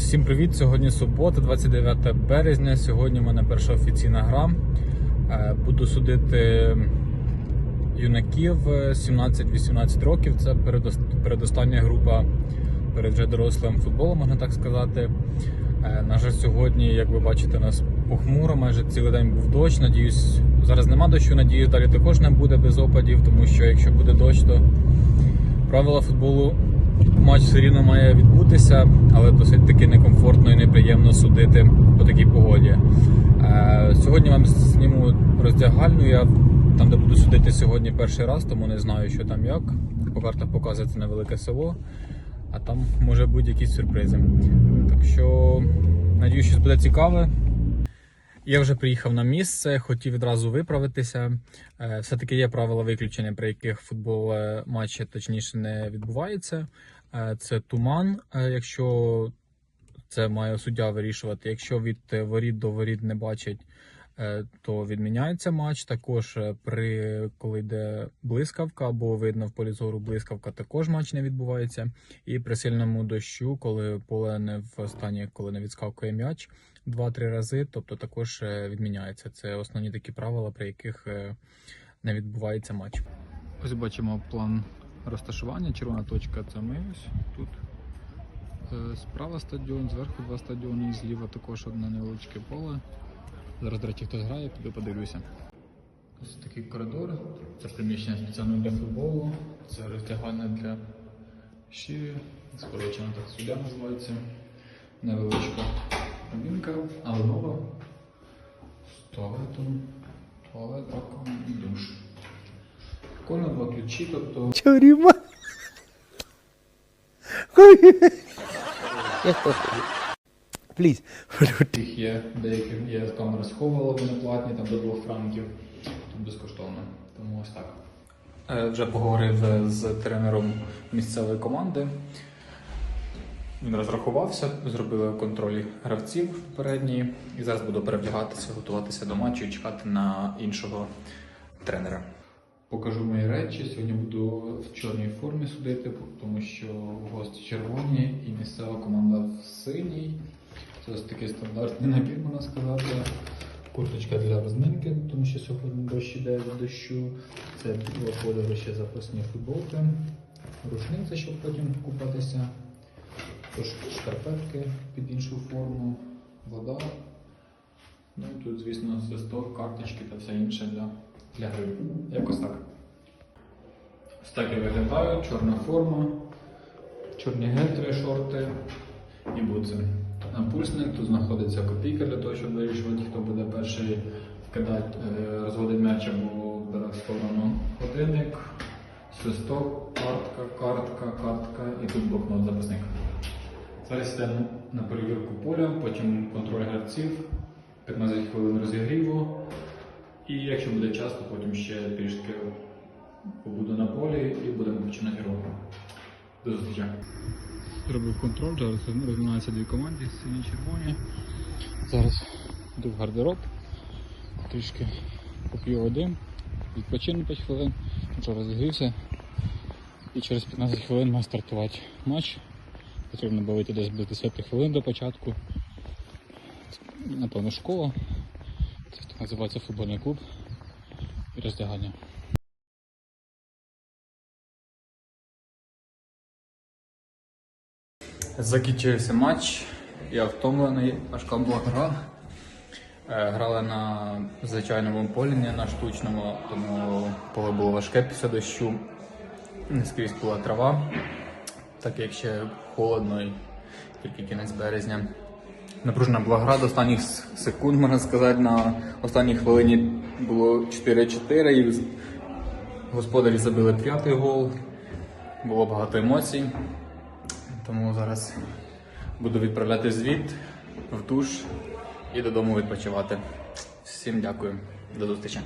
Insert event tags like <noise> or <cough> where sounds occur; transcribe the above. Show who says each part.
Speaker 1: Всім привіт! Сьогодні субота, 29 березня. Сьогодні в мене перша офіційна гра. Е, Буду судити юнаків е, 17-18 років. Це передостання група перед вже дорослим футболом, можна так сказати. Е, На жаль, сьогодні, як ви бачите, у нас похмуро, майже цілий день був дощ. Надіюсь, зараз нема дощу. Надіюсь, далі також не буде без опадів, тому що якщо буде дощ, то правила футболу матч все рівно має відбутися, але досить таки некомфортно і неприємно судити по такій погоді. Е, Сьогодні вам зніму роздягальню. Я там, де буду судити сьогодні перший раз, тому не знаю, що там як. По картах показує це невелике село, а там може бути якісь сюрпризи. Так що, надію, що буде цікаве. Я вже приїхав на місце, хотів відразу виправитися. Е, Все-таки є правила виключення, при яких футбол е, матчі точніше не відбувається. Е, Це туман, якщо це має суддя вирішувати. Якщо від воріт до воріт не бачать, е, то відміняється матч. Також е, при коли йде блискавка або видно в полі зору блискавка, також матч не відбувається. І при сильному дощу, коли поле не в стані, коли не відскакує м'яч, два-три рази, тобто також е, відміняється. Це основні такі правила, при яких е, не відбувається матч. Ось бачимо план розташування. Червона точка це ми ось тут. Е, Справа стадіон, зверху два стадіони, зліва також одне невеличке поле. Зараз, до речі, хтось грає, піду подивлюся. Ось такий коридор. Це приміщення спеціально для футболу. Це роздягальня для шиї. Скорочено так суддя називається. Невеличка кабінка, але нова. З туалетом, туалет, раковина і душ. Прикольно, два ключі, тобто
Speaker 2: Чоріма. Я Пліз. <laughs>
Speaker 1: їх є, деякі є камери сховали, вони платні, там до двох франків, тут безкоштовно. Тому ось так. Е, Вже поговорив е, з тренером місцевої команди. Він розрахувався, зробили контроль гравців попередній, і зараз буду перевдягатися, готуватися до матчу і чекати на іншого тренера. Покажу мої речі. Сьогодні буду в чорній формі судити, тому що гості червоні і місцева команда в синій. Це ось такий стандартний набір, можна сказати. Курточка для розминки, тому що сьогодні дощ іде від дощу. Це білого кольору ще запасні футболки, рушниця, щоб потім купатися. Тож шкарпетки під іншу форму, вода. Ну і тут, звісно, свисток, карточки та все інше для, для гри. Якось так. Ось так я виглядаю, чорна форма, чорні гетри, шорти і бутси. Напульсник, тут знаходиться копійка для того, щоб вирішувати, хто буде перший вкидати, е, розводить м'яч або вбирати в сторону. Годинник, свисток, картка, картка, картка і тут блокнот записник. Зараз йдемо на перевірку поля, потім контроль гравців, 15 хвилин розігріву. І якщо буде час, то потім ще трішки побуду на полі і будемо починати гру. До зустрічі. Зробив контроль, зараз розминаються дві команди, сині червоні. Зараз йду в гардероб, трішки поп'ю води, відпочину 5 хвилин, вже розігрівся. І через 15 хвилин має стартувати матч. Потрібно було вийти десь без 10 хвилин до початку. Напевно, школа. Це так називається футбольний клуб і роздягання. Закінчився матч. Я втомлений, важка була гра. Е, Грали на звичайному полі, не на штучному, тому поле було важке після дощу. Не скрізь була трава, так як ще холодно і тільки кінець березня. Напружена була гра до останніх секунд, можна сказати. На останній хвилині було 4-4 і господарі забили п'ятий гол. Було багато емоцій. Тому зараз буду відправляти звіт в душ і додому відпочивати. Всім дякую. До зустрічі.